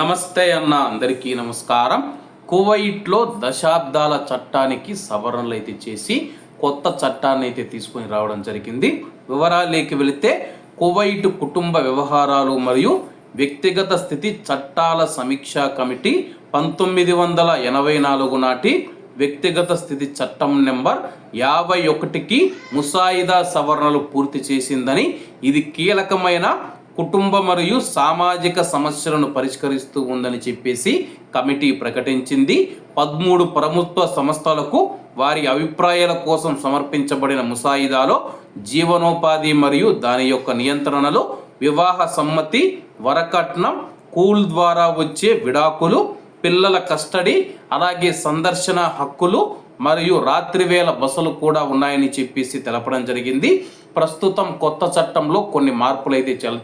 నమస్తే అన్న అందరికీ నమస్కారం. కువైట్లో దశాబ్దాల చట్టానికి సవరణలు అయితే చేసి కొత్త చట్టాన్ని అయితే తీసుకొని రావడం జరిగింది. వివరాలేకి వెళితే కువైట్ కుటుంబ వ్యవహారాలు మరియు వ్యక్తిగత స్థితి చట్టాల సమీక్షా కమిటీ పంతొమ్మిది వందల ఎనభై నాలుగు నాటి వ్యక్తిగత స్థితి చట్టం నెంబర్ యాభై ఒకటికి ముసాయిదా సవరణలు పూర్తి చేసిందని ఇది కీలకమైన కుటుంబ మరియు సామాజిక సమస్యలను పరిష్కరిస్తూ ఉందని చెప్పేసి కమిటీ ప్రకటించింది. పదమూడు ప్రభుత్వ సంస్థలకు వారి అభిప్రాయాల కోసం సమర్పించబడిన ముసాయిదాలో జీవనోపాధి మరియు దాని యొక్క నియంత్రణలో వివాహ సమ్మతి వరకట్నం కూల్ ద్వారా వచ్చే విడాకులు పిల్లల కస్టడీ అలాగే సందర్శన హక్కులు మరియు రాత్రివేళ బస్సులు కూడా ఉన్నాయని చెప్పేసి తెలపడం జరిగింది. ప్రస్తుతం కొత్త చట్టంలో కొన్ని మార్పులు అయితే చెల్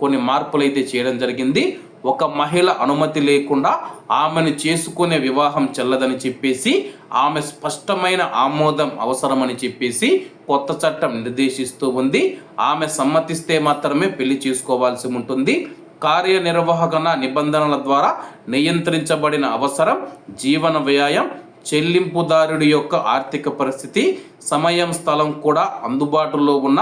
కొన్ని మార్పులు అయితే చేయడం జరిగింది. ఒక మహిళ అనుమతి లేకుండా ఆమెను చేసుకునే వివాహం చెల్లదని చెప్పేసి ఆమె స్పష్టమైన ఆమోదం అవసరమని చెప్పేసి కొత్త చట్టం నిర్దేశిస్తూ ఉంది. ఆమె సమ్మతిస్తే మాత్రమే పెళ్ళి చేసుకోవాల్సి ఉంటుంది. కార్యనిర్వహణ నిబంధనల ద్వారా నియంత్రించబడిన అవసరం జీవన వ్యయం చెల్లింపుదారుడి యొక్క ఆర్థిక పరిస్థితి సమయం స్థలం కూడా అందుబాటులో ఉన్న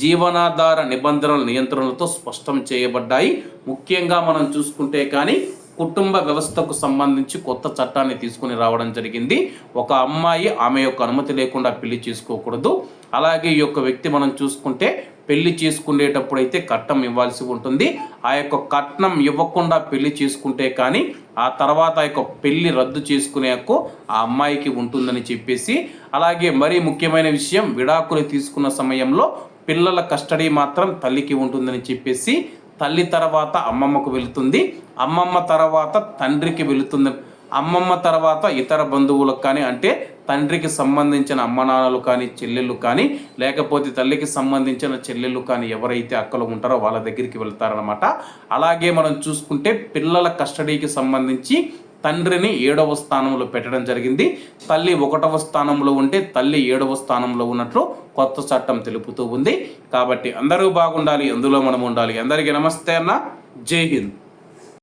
జీవనాధార నిబంధనల నియంత్రణలతో స్పష్టం చేయబడ్డాయి. ముఖ్యంగా మనం చూసుకుంటే కానీ కుటుంబ వ్యవస్థకు సంబంధించి కొత్త చట్టాన్ని తీసుకుని రావడం జరిగింది. ఒక అమ్మాయి ఆమె యొక్క అనుమతి లేకుండా పెళ్ళి చేసుకోకూడదు. అలాగే ఈ యొక్క వ్యక్తి మనం చూసుకుంటే పెళ్ళి చేసుకునేటప్పుడు అయితే కట్నం ఇవ్వాల్సి ఉంటుంది. ఆ యొక్క కట్నం ఇవ్వకుండా పెళ్ళి చేసుకుంటే కానీ ఆ తర్వాత ఆ యొక్క పెళ్ళి రద్దు చేసుకునే హక్కు ఆ అమ్మాయికి ఉంటుందని చెప్పేసి అలాగే మరీ ముఖ్యమైన విషయం విడాకులు తీసుకున్న సమయంలో పిల్లల కస్టడీ మాత్రం తల్లికి ఉంటుందని చెప్పేసి తల్లి తర్వాత అమ్మమ్మకు వెళుతుంది. అమ్మమ్మ తర్వాత తండ్రికి వెళుతుంది. అమ్మమ్మ తర్వాత ఇతర బంధువులకు కానీ అంటే తండ్రికి సంబంధించిన అమ్మనాన్నలు కానీ చెల్లెళ్ళు కానీ లేకపోతే తల్లికి సంబంధించిన చెల్లెళ్ళు కానీ ఎవరైతే అక్కలు ఉంటారో వాళ్ళ దగ్గరికి వెళ్తారనమాట అలాగే మనం చూసుకుంటే పిల్లల కస్టడీకి సంబంధించి తండ్రిని ఏడవ స్థానంలో పెట్టడం జరిగింది. తల్లి ఒకటవ స్థానంలో ఉంటే తల్లి ఏడవ స్థానంలో ఉన్నట్లు కొత్త చట్టం తెలుపుతూ ఉంది. కాబట్టి అందరూ బాగుండాలి అందులో మనం ఉండాలి. అందరికీ నమస్తే అన్న. జై హింద్.